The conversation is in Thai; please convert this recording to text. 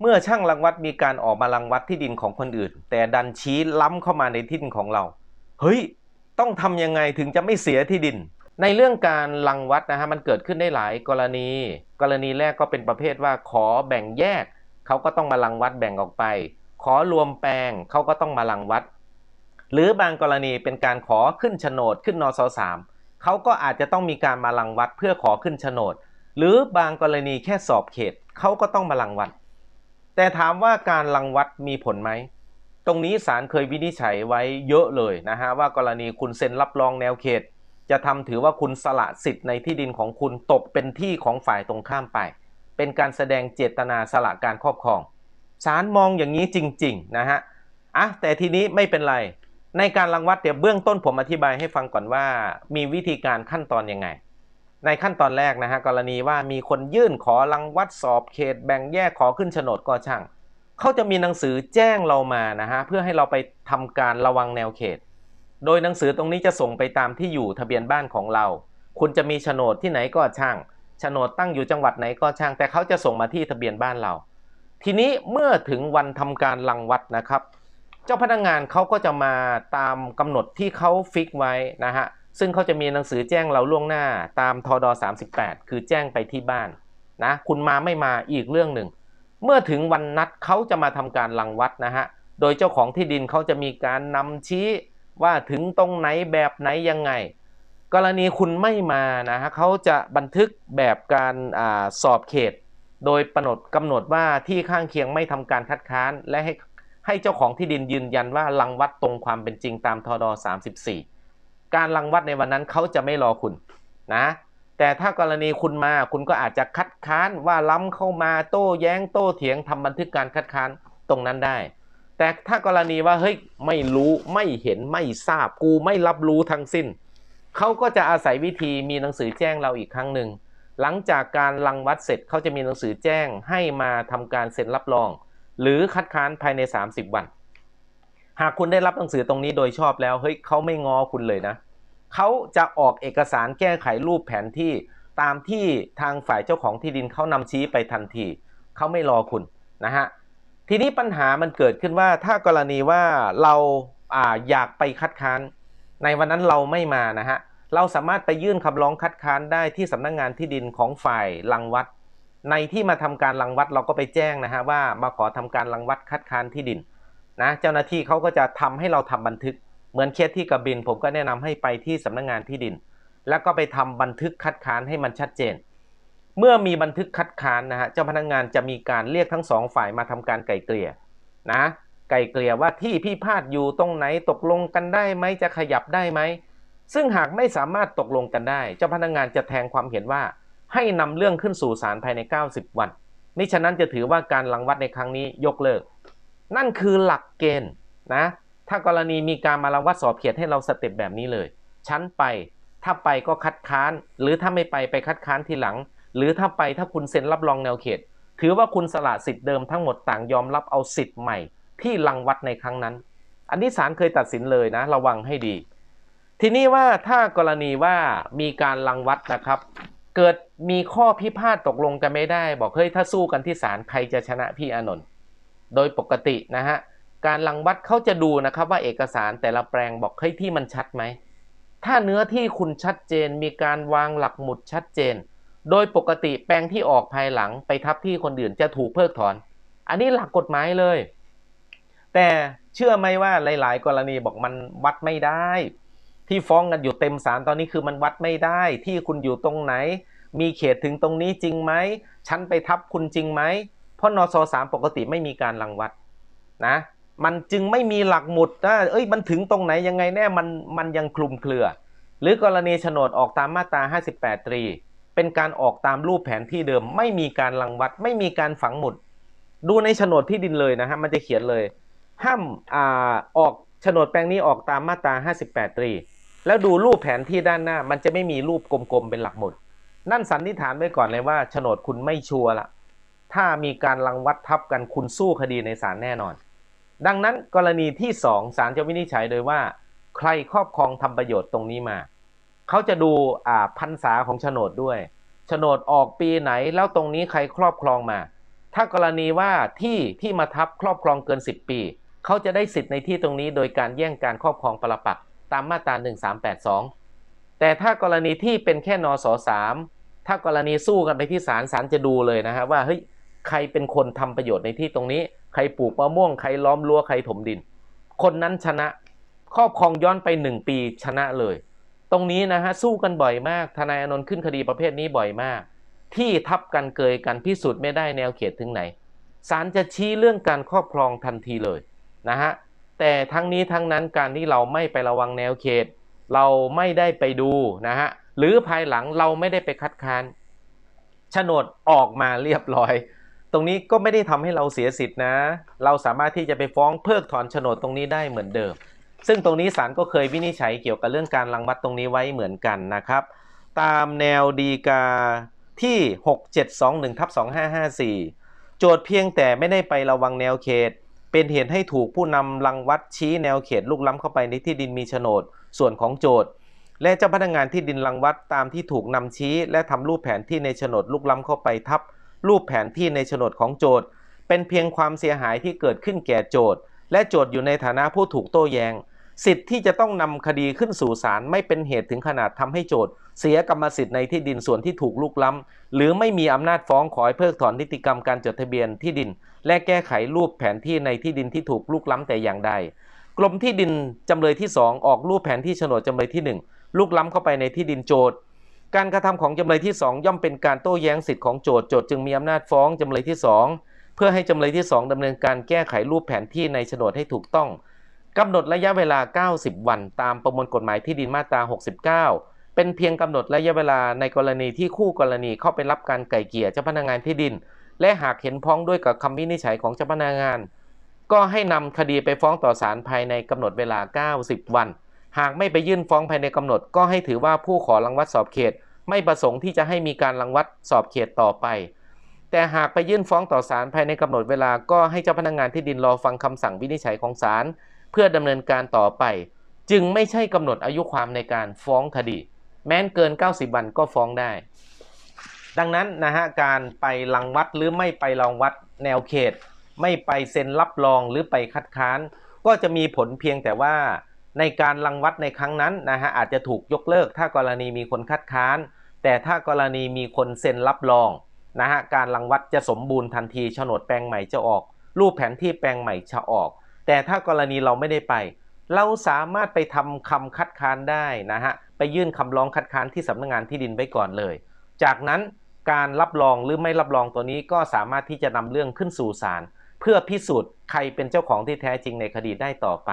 เมื่อช่างรังวัดมีการออกมารังวัดที่ดินของคนอื่น แต่ดันชี้ล้ำเข้ามาในที่ดินของเรา เฮ้ย ต้องทำยังไงถึงจะไม่เสียที่ดิน ในเรื่องการรังวัดนะฮะมันเกิดขึ้นได้หลายกรณี กรณีแรกก็เป็นประเภทว่าขอแบ่งแยก เขาก็ต้องมารังวัดแบ่งออกไป ขอรวมแปลงเขาก็ต้องมารังวัด หรือบางกรณีเป็นการขอขึ้นโฉนดขึ้นนสสามเขาก็อาจจะต้องมีการมารังวัดเพื่อขอขึ้นโฉนด หรือบางกรณีแค่สอบเขตเขาก็ต้องมารังวัด แต่ถามว่าการรังวัดมีผลไหม ตรงนี้ศาลเคยวินิจฉัยไว้เยอะเลยนะฮะว่ากรณีคุณเซ็นรับรองแนวเขต จะทำถือว่าคุณสละสิทธิ์ในที่ดินของคุณตกเป็นที่ของฝ่ายตรงข้ามไป เป็นการแสดงเจตนาสละการครอบครองศาลมองอย่างนี้จริงๆนะฮะอะแต่ทีนี้ไม่เป็นไร ในการรังวัดเดี๋ยวเบื้องต้นผมอธิบายให้ฟังก่อนว่า มีวิธีการขั้นตอนยังไง ในขั้นตอนแรกนะฮะกรณีว่ามีคนยื่นขอรังวัดสอบเขตแบ่งแยกขอขึ้นโฉนดก็ช่างเขาจะมีหนังสือแจ้งเรามานะฮะเพื่อให้เราไปทำการระวังแนวเขต โดยหนังสือตรงนี้จะส่งไปตามที่อยู่ทะเบียนบ้านของเรา คุณจะมีโฉนดที่ไหนก็ช่างโฉนดตั้งอยู่จังหวัดไหนก็ช่าง แต่เขาจะส่งมาที่ทะเบียนบ้านเรา ทีนี้เมื่อถึงวันทำการรังวัดนะครับ เจ้าพนักงานเขาก็จะมาตามกำหนดที่เขาฟิกไว้นะฮะ ซึ่งเขาจะมีหนังสือแจ้งเราล่วงหน้าตามทด38 คือแจ้งไปที่บ้านนะคุณมาไม่มาอีกเรื่องหนึ่ง เมื่อถึงวันนัดเขาจะมาทำการรังวัดนะฮะโดยเจ้าของที่ดินเขาจะมีการนำชี้ว่าถึงตรงไหนแบบไหนยังไง กรณีคุณไม่มานะฮะเขาจะบันทึกแบบการอาสอบเขต โดยกำหนดกำหนดว่าที่ข้างเคียงไม่ทำการคัดค้านและให้ให้เจ้าของที่ดินยืนยันว่ารังวัดตรงความเป็นจริงตามทด34 การรังวัดในวันนั้นเขาจะไม่รอคุณนะแต่ถ้ากรณีคุณมาคุณก็อาจจะคัดค้านว่าล้ำเข้ามาโต้แย้งโต้เถียงทำบันทึกการคัดค้านตรงนั้นได้ แต่ถ้ากรณีว่าเฮ้ยไม่รู้ไม่เห็นไม่ทราบกูไม่รับรู้ทั้งสิ้นเขาก็จะอาศัยวิธีมีหนังสือแจ้งเราอีกครั้งหนึ่งหลังจากการรังวัดเสร็จเขาจะมีหนังสือแจ้งให้มาทำการเซ็นรับรอง หรือคัดค้านภายใน 30 วัน หากคุณได้รับหนังสือตรงนี้โดยชอบแล้วเฮ้ยเขาไม่งอคุณเลยนะ เขาจะออกเอกสารแก้ไขรูปแผนที่ตามที่ทางฝ่ายเจ้าของที่ดินเขานำชี้ไปทันทีเขาไม่รอคุณนะฮะทีนี้ปัญหามันเกิดขึ้นว่าถ้ากรณีว่าเราอาอยากไปคัดค้าน ในวันนั้นเราไม่มานะฮะเราสามารถไปยื่นคำร้องคัดค้านได้ที่สำนักงงานที่ดินของฝ่ายรังวัด ในที่มาทำการรังวัดเราก็ไปแจ้งนะฮะว่ามาขอทำการรังวัดคัดค้านที่ดินนะเจ้าหน้าที่เขาก็จะทำให้เราทำบันทึก เหมือนเคสที่กระบิน ผมก็แนะนำให้ไปที่สำนักงงานที่ดิน แล้วก็ไปทำบันทึกคัดค้านให้มันชัดเจน เมื่อมีบันทึกคัดค้านนะฮะเจ้าพนักงานจะมีการเรียกทั้งสองฝ่ายมาทำการไก่เกลี่ยนะไก่เกลี่ยว่าที่พี่พาดอยู่ตรงไหนตกลงกันได้ไหมจะขยับได้ไหมซึ่งหากไม่สามารถตกลงกันได้ เจ้าพนักงานจะแทงความเห็นว่า ให้นำเรื่องขึ้นสู่ศาลภายใน 90 วันมิฉะนั้นจะถือว่าการรังวัดในครั้งนี้ยกเลิก นั่นคือหลักเกณฑ์นะ ถ้ากรณีมีการมารังวัดสอบเขตให้เราสเต็ปแบบนี้เลย ชั้นไป ถ้าไปก็คัดค้าน หรือถ้าไม่ไปไปคัดค้านทีหลัง หรือถ้าไปถ้าคุณเซ็นรับรองแนวเขต ถือว่าคุณสละสิทธิ์เดิมทั้งหมดต่างยอมรับเอาสิทธิ์ใหม่ ที่รังวัดในครั้งนั้น อันนี้ศาลเคยตัดสินเลยนะ ระวังให้ดี ทีนี้ว่าถ้ากรณีว่ามีการรังวัดนะครับ เกิดมีข้อพิพาทตกลงกันไม่ได้ บอกเฮ้ยถ้าสู้กันที่ศาลใครจะชนะพี่อานนท์โดยปกตินะฮะ การรังวัดเขาจะดูนะครับว่าเอกสารแต่ละแปลงบอกเฮ้ยที่มันชัดไหม ถ้าเนื้อที่คุณชัดเจนมีการวางหลักหมุดชัดเจน โดยปกติแปลงที่ออกภายหลังไปทับที่คนอื่นจะถูกเพิกถอน อันนี้หลักกฎหมายเลย แต่เชื่อไหมว่าหลาย ๆ กรณีบอกมันวัดไม่ได้ ที่ฟ้องกันอยู่เต็มศาลตอนนี้คือมันวัดไม่ได้ ที่คุณอยู่ตรงไหน มีเขตถึงตรงนี้จริงไหมฉันไปทับคุณจริงไหมเพราะนสสามปกติไม่มีการรังวัดนะ มันจึงไม่มีหลักหมุดนะเอ้ยมันถึงตรงไหนยังไงแน่มันมันยังคลุมเครือ หรือกรณีโฉนดออกตามมาตรา 58 ตรี เป็นการออกตามรูปแผนที่เดิม ไม่มีการรังวัด ไม่มีการฝังหมุด ดูในโฉนดที่ดินเลยนะฮะมันจะเขียนเลย ห้ามอ่าออกโฉนดแปลงนี้ออกตามมาตรา 58 ตรี แล้วดูรูปแผนที่ด้านหน้า มันจะไม่มีรูปกลมๆเป็นหลักหมุด นั่นสันนิษฐานไว้ก่อนเลยว่าโฉนดคุณไม่ชัวร์ละถ้ามีการรังวัดทับกันคุณสู้คดีในศาลแน่นอน ดังนั้นกรณีที่สองศาลจะวินิจฉัยโดยว่า ใครครอบครองทำประโยชน์ตรงนี้มา เขาจะดูอ่าพรรษาของโฉนดด้วยโฉนดออกปีไหนแล้วตรงนี้ใครครอบครองมา ถ้ากรณีว่าที่ที่มาทับครอบครองเกิน 10 ปี เขาจะได้สิทธิ์ในที่ตรงนี้โดยการแย่งการครอบครองปรปักตามมาตรา 1382 แต่ถ้ากรณีที่เป็นแค่นสสามถ้ากรณีสู้กันไปที่ศาลศาลจะดูเลยนะฮะว่าเฮ้ยใครเป็นคนทำประโยชน์ในที่ตรงนี้ ใครปลูกมะม่วง ใครล้อมรั้วใครถมดิน คนนั้นชนะครอบครองย้อนไป1ปีชนะเลย ตรงนี้นะฮะสู้กันบ่อยมากทนายอนนท์ขึ้นคดีประเภทนี้บ่อยมาก ที่ทับกันเกยกันพิสูจน์ไม่ได้แนวเขตถึงไหนศาลจะชี้เรื่องการครอบครองทันทีเลยนะฮะแต่ทั้งนี้ทั้งนั้นการที่เราไม่ไประวังแนวเขต เราไม่ได้ไปดูนะฮะหรือภายหลังเราไม่ได้ไปคัดค้านโฉนดออกมาเรียบร้อย รงนี้ก็ไม่ได้ทำให้เราเสียสิทธินะ เราสามารถที่จะไปฟ้องเพิกถอนโฉนดตรงนี้ได้เหมือนเดิม ซึ่งตรงนี้ศาลก็เคยวินิจฉัยเกี่ยวกับเรื่องการรังวัดตรงนี้ไว้เหมือนกันนะครับ ตามแนวดีกาที่ 6721ทับ2554 โจทย์เพียงแต่ไม่ได้ไประวังแนวเขต เป็นเหตุให้ถูกผู้นำรังวัดชี้แนวเขตลุกล้ำเข้าไปในที่ดินมีโฉนด ส่วนของโจทย์ และเจ้าพนักงานที่ดินรังวัดตามที่ถูกนำชี้ และทำรูปแผนที่ในโฉนดลุกล้ำเข้าไปทับ รูปแผนที่ในโฉนดของโจทย์เป็นเพียงความเสียหายที่เกิดขึ้นแก่โจทย์และโจทย์อยู่ในฐานะผู้ถูกโต้แยง้ง สิทธิ์ที่จะต้องนำคดีขึ้นสู่ศาลไม่เป็นเหตุถึงขนาดทำให้โจทย์ เสียกรรมสิทธิ์ในที่ดินส่วนที่ถูกลุกล้ำหรือไม่มีอำนาจฟ้องขอให้เพิกถอนนิติกรรมการจดทะเบียนที่ดิน และแก้ไขรูปแผนที่ในที่ดินที่ถูกลุกล้ำแต่อย่างใดกรมที่ดินจำเลยที่ 2 ออกรูปแผนที่โฉนดจำเลยที่ 1 ลุกล้ำเข้าไปในที่ดินโจทย์ การกระทำของจำเลยที่ 2 ย่อมเป็นการโต้แย้งสิทธิ์ของโจทย์โจทย์จึงมีอำนาจฟ้องจำเลยที่ 2 เพื่อให้จำเลยที่ 2ดำเนินการแก้ไขรูปแผนที่ในโฉนดให้ถูกต้องกำหนดระยะเวลา 90 วัน ตามประมวลกฎหมายที่ดินมาตรา 69 เป็นเพียงกำหนดระยะเวลาในกรณีที่คู่กรณีเข้าไปรับการไก่เกลี่ยเจ้าพนักงานที่ดิน และหากเห็นพ้องด้วยกับคำวินิจฉัยของเจ้าพนักงาน ก็ให้นำคดีไปฟ้องต่อศาลภายในกำหนดเวลา 90 วัน หากไม่ไปยื่นฟ้องภายในกำหนด ก็ให้ถือว่าผู้ขอรังวัดสอบเขต ไม่ประสงค์ที่จะให้มีการรังวัดสอบเขตต่อไป แต่หากไปยื่นฟ้องต่อศาลภายในกำหนดเวลาก็ให้เจ้าพนักงานที่ดินรอฟังคำสั่งวินิจฉัยของศาลเพื่อดำเนินการต่อไป จึงไม่ใช่กำหนดอายุความในการฟ้องคดี แม้นเกิน 90 วันก็ฟ้องได้ ดังนั้นนะฮะการไปรังวัดหรือไม่ไปรังวัดแนวเขต ไม่ไปเซ็นรับรองหรือไปคัดค้าน ก็จะมีผลเพียงแต่ว่า ในการรังวัดในครั้งนั้นนะฮะอาจจะถูกยกเลิก ถ้ากรณีมีคนคัดค้าน แต่ถ้ากรณีมีคนเซ็นรับรองนะฮะการรังวัดจะสมบูรณ์ทันทีโฉนดแปลงใหม่จะออก รูปแผนที่แปลงใหม่จะออก แต่ถ้ากรณีเราไม่ได้ไป เราสามารถไปทำคำคัดค้านได้นะฮะไปยื่นคำร้องคัดค้านที่สำนักงานที่ดินไว้ก่อนเลย จากนั้นการรับรองหรือไม่รับรองตัวนี้ก็สามารถที่จะนำเรื่องขึ้นสู่ศาลเพื่อพิสูจน์ใครเป็นเจ้าของที่แท้จริงในคดีได้ต่อไป